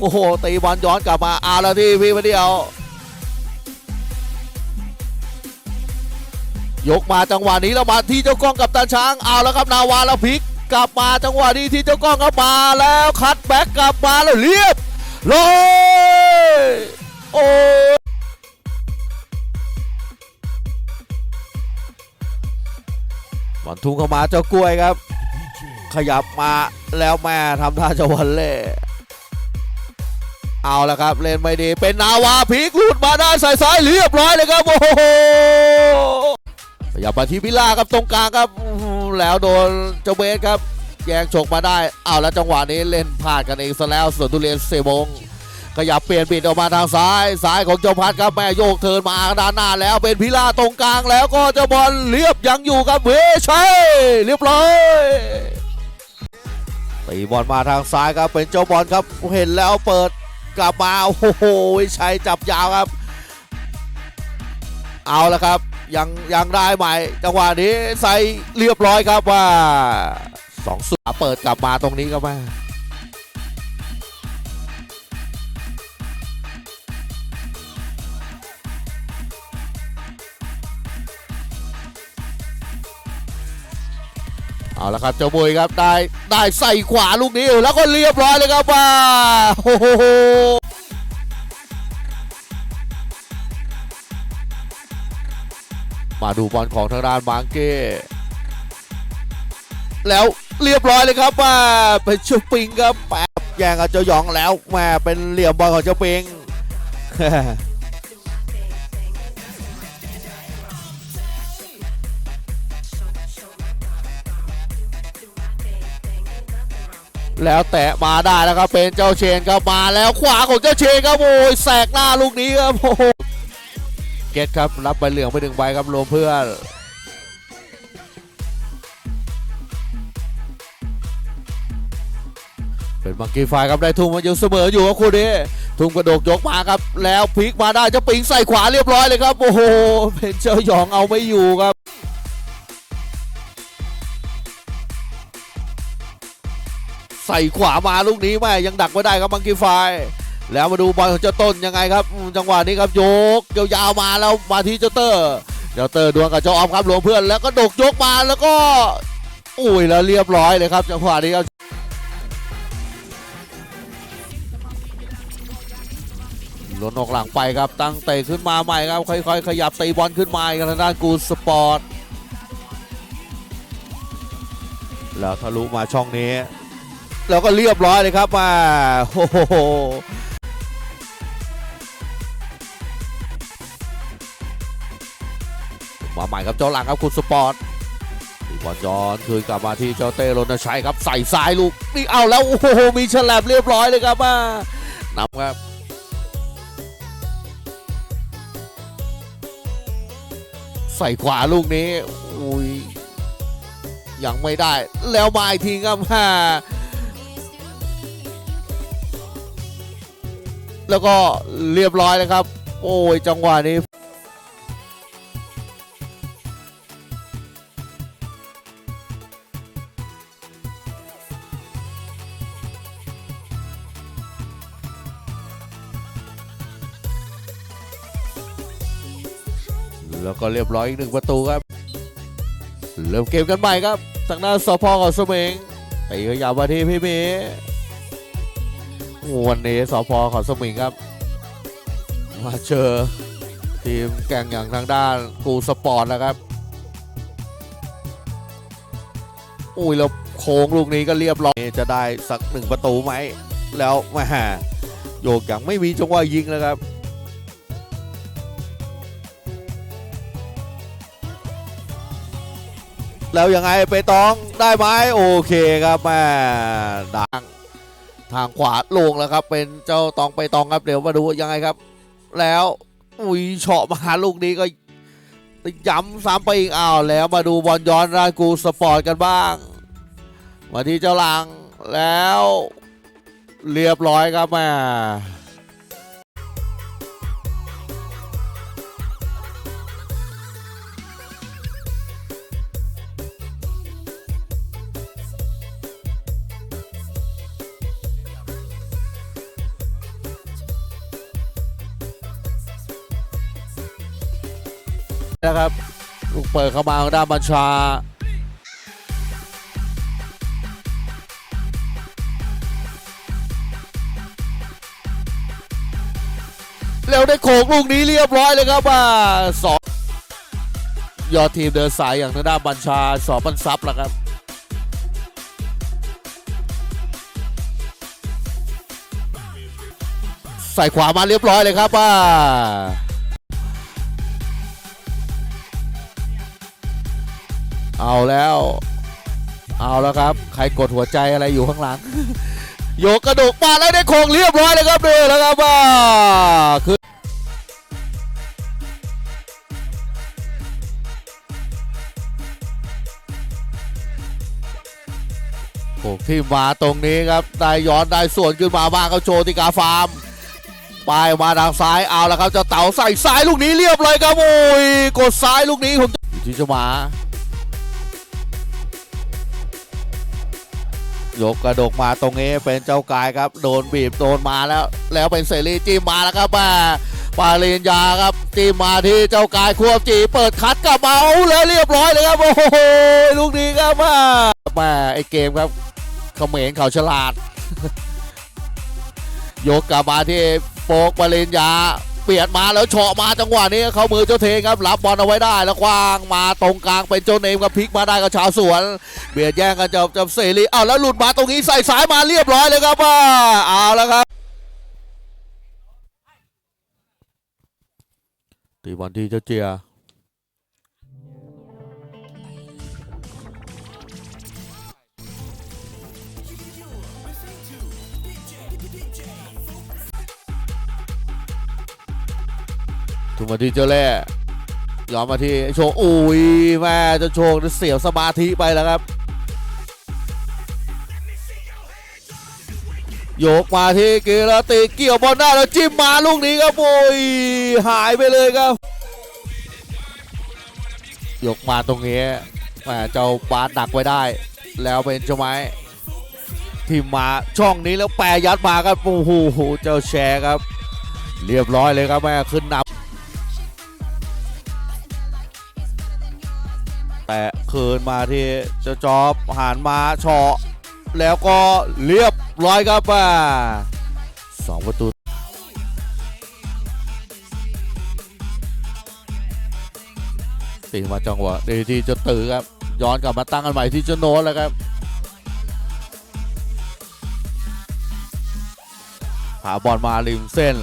โอ้โหตีบอลย้อนกลับมาเอาแล้วที่พี่มาเดียวยกมาจังหวะนี้แล้วมาที่เจ้ากล้องกับตาช้างเอาแล้วครับนาวาแล้วพลิกกลับมาจังหวะนี้ที่เจ้ากล้องก็มาแล้วคัดแบ็กกลับมาแล้วเรียบเลยโอ้บอลทุ่งเข้ามาเจ้ากล้วยครับ ขยับมาแล้วแม่ทำท่าจะวันเล่ เอาละครับเล่นไม่ดีเป็นนาวาพลิกหลุดมาได้ใส่ซ้ายเรียบร้อยเลยครับโอ้โหขยับมาที่พิล่าครับตรงกลางครับแล้วโดนเจเบสครับแย่งฉกมาได้เอาแล้วจังหวะนี้เล่นพลาดกันเองซะแล้วส่วนทุเรียนเซบงขยับเปลี่ยนบิดออกมาทางซ้ายซ้ายของเจ้าพัดครับแม่โยกเทินมาด้านหน้าแล้วเป็นพิล่าตรงกลางแล้วก็เจ้าบอลเรียบยังอยู่ครับเวชัยเรียบร้อยตีบอลมาทางซ้ายครับเป็นเจ้าบอลครับเห็นแล้วเปิด กลับมาโอ้โหชัยจับยาวครับ เอาละครับ ยังยังได้ใหม่จังหวะนี้ใส่เรียบร้อยครับว่าสองสุดเปิดกลับมาตรงนี้ครับแม่ เอาละครับเจ้าบุยครับได้ได้ใส่ขวาลูกนี้แล้วก็เรียบร้อยเลยครับว่าโอ้โหมาดูบอลของทางด้านบางเก้แล้วเรียบร้อยเลยครับว่าเป็นเจ้าปิงครับแปบแย่งกับเจ้าหยองแล้วแม่เป็นเหลี่ยมบอลของเจ้าปิง แล้วแตะมาได้แล้วครับเป็นเจ้าเชนครับมาแล้วขวาของเจ้าเชนครับโอ้ยแสกหน้าลูกนี้ครับโอ้โหเกตครับรับใบเหลืองไปหนึ่งใบครับรวมเพื่อนเป็นบังกีไฟครับได้ทุ่งมันอยู่เสมออยู่ครับคู่นี้ทุ่งกระโดกยกมาครับ แล้วพลิกมาได้เจะปิงใส่ขวาเรียบร้อยเลยครับโอ้โหเป็นเจ้าหยองเอาไม่อยู่ครับ ใส่ขวามาลูกนี้แม่ยังดักไม่ได้ครับบังกีไฟแล้วมาดูบอลของเจ้าต้นยังไงครับ จังหวะนี้ครับโยกยาวๆมาแล้วมาที่เจ้าเตอร์เจ้าเตอร์ดวลกับเจ้าออมครับรวมเพื่อนแล้วก็ดกยกมาแล้วก็อุ้ยแล้วเรียบร้อยเลยครับจังหวะนี้ครับหล่นออกหลังไปครับตั้งเตะขึ้นมาใหม่ครับ ค่อยๆ ขยับตีบอลขึ้นมากทางด้านกูสปอร์ตแล้วทะลุมาช่องนี้ แล้วก็เรียบร้อยเลยครับมาโอ้โหมาใหม่ครับเจ้าหลังครับคุณสปอร์ตตีบอลย้อนคืนกลับมาที่เจ้าเต้รณชัยครับใส่ซ้ายลูกนี่เอาแล้วโอ้โหมีฉลับเรียบร้อยเลยครับมานำครับใส่ขวาลูกนี้ อุ้ย ยังไม่ได้ แล้วมาอีกทีครับมา แล้วก็เรียบร้อยเลยครับ โอ้ยจังหวะนี้แล้วก็เรียบร้อยอีกหนึ่งประตูครับ เริ่มเกมกันใหม่ครับทางด้านสพกับสมิงตีขยับมาที่พี่เมย์ วันนี้สพขอสมิงครับ มาเจอทีมแก่งอย่างทางด้านกูสปอร์ตนะครับ อุ้ยแล้วโค้งลูกนี้ก็เรียบร้อยจะได้สักหนึ่งประตูไหม แล้วแมาโยกอย่างไม่มีจังหวะยิงเลยครับแล้วยังไงไปต้องได้ไหมโอเคครับแม่ดัง ทางขวาลงแล้วครับ เป็นเจ้าตองไปตองครับเดี๋ยวมาดูยังไงครับ แล้วอุ้ยเฉาะมาลูกนี้ก็ย้ำซ้ำไปอีกอ้าวแล้วมาดูบอลย้อนรากูสปอร์ตกันบ้าง มาที่เจ้าลังแล้วเรียบร้อยครับแม่ นะครับลูกเปิดเข้ามาทางด้านบัญชา แล้วได้โขกลูกนี้เรียบร้อยเลยครับว่าสองยอดทีมเดินสายอย่างทางด้านบัญชาสอบบันซับแล้วครับใส่ขวามาเรียบร้อยเลยครับว่า เอาแล้ว เอาแล้วครับ ใครกดหัวใจอะไรอยู่ข้างหลัง โยกกระดกมาแล้วได้โคงเรียบร้อยเลยครับดือแล้วครับว่าคือโอ้ที่มาตรงนี้ครับได้ย้อนได้ส่วนขึ้นมาบ้างเขาโชติกาฟาร์มปลายมาทางซ้ายเอาแล้วครับเจ้าเต๋าใส่ซ้ายลูกนี้เรียบเลยครับโอ้ยกดซ้ายลูกนี้ผมอยู่ที่จะมา ยกกระดกมาตรงนี้เป็นเจ้ากายครับ โดนบีบโดนมาแล้ว แล้วเป็นเสรีจิ้มมาแล้วครับแม่ปาลินยาครับจิ้มมาที่เจ้ากายควบจีเปิดคัดกลับเอาแล้วเรียบร้อยเลยครับโอ้โหลูกนี้ครับแม่แม่ไอเกมครับเขมรเขาฉลาด ยกกลับมาที่โปกปาลินยา ปลี่ยนมาแล้วเฉาะมาจังหวะนี้เข้ามือเจ้าเทงครับรับบอลเอาไว้ได้แล้วคว้างมาตรงกลางเป็นเจ้าเนมกับพลิกมาได้กับชาวสวน เบียดแย่งกันจับจับเสรีเอาแล้วหลุดมาตรงนี้ใส่สายมาเรียบร้อยเลยครับว่าเอาแล้วครับตีบอลที่เจ้าเจีย มาที่เจ้าแร่ย้อนมาที่โชว์อุ้ยแม่เจะโชว์เสียสมาธิไปแล้วครับ โยกมาที่กีรติเกี่ยวบอลได้แล้วจิ้มมาลูกนี้ครับโอ้ยหายไปเลยครับ ยกมาตรงนี้แหมเจ้าบาสดักไว้ได้ แล้วเป็นเจ้าไม้ทีมมาช่องนี้แล้วแปรยัดมาครับโอ้โหเจ้าแชร์ครับ เรียบร้อยเลยครับแม่ขึ้นนำ คืนมาที่เจ้าจอบหันมาเฉาะแล้วก็เรียบร้อยครับว่าสองประตูตีมาจังหวะดีที่จะตือครับ ย้อนกลับมาตั้งกันใหม่ที่เจะโน้ตแล้วครับหาบอลมาริมเส้น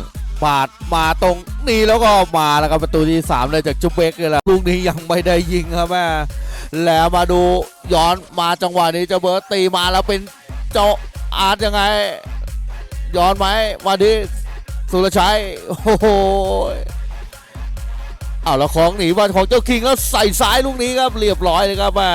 ปาดมาตรงนี้แล้วก็มาแล้วครับประตูที่3เลยจากจุ๊บเบกเลยล่ะลูกนี้ยังไม่ได้ยิงครับแม่ แล้วมาดูย้อนมาจังหวะนี้เจะเบิร์ตตีมาแล้วเป็นเจ้าอาร์ตยังไง ย้อนไหมมาที่สุรชัยโอ้โหเอาแล้วของหนีบอลของเจ้าคิงแล้วใส่ซ้ายลูกนี้ครับเรียบร้อยเลยครับแม่